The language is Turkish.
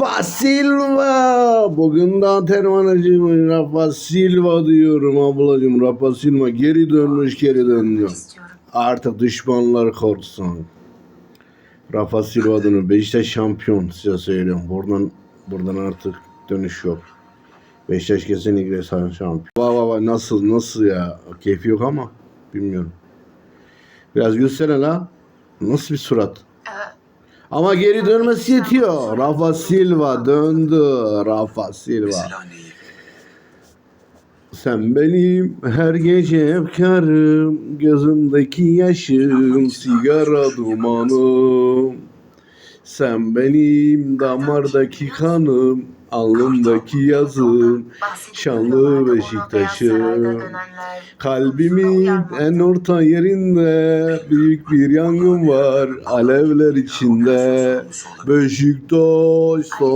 Rafa Silva. Bugün de termanacıyım. Rafa Silva diyorum ablacığım. Rafa Silva geri dönmüş geri dönüyor. Artık düşmanlar korksun. Rafa Silva adını Beşiktaş şampiyon size söylüyorum. Buradan buradan artık dönüş yok. Beşiktaş kesinlikle şampiyon. Vay vay vay nasıl nasıl ya? Keyfi yok ama bilmiyorum. Biraz gülsene la. Nasıl bir surat? Ama geri dönmesi yetiyor. Rafa Silva döndü. Rafa Silva. Sen benim her gece efkarım, gözümdeki yaşım, sigara dumanım. Sen benim damardaki kanım, alnımdaki yazım, şanlı Beşiktaş'ım. Kalbimin en orta yerinde büyük bir yangın var, alevler içinde. Beşiktaş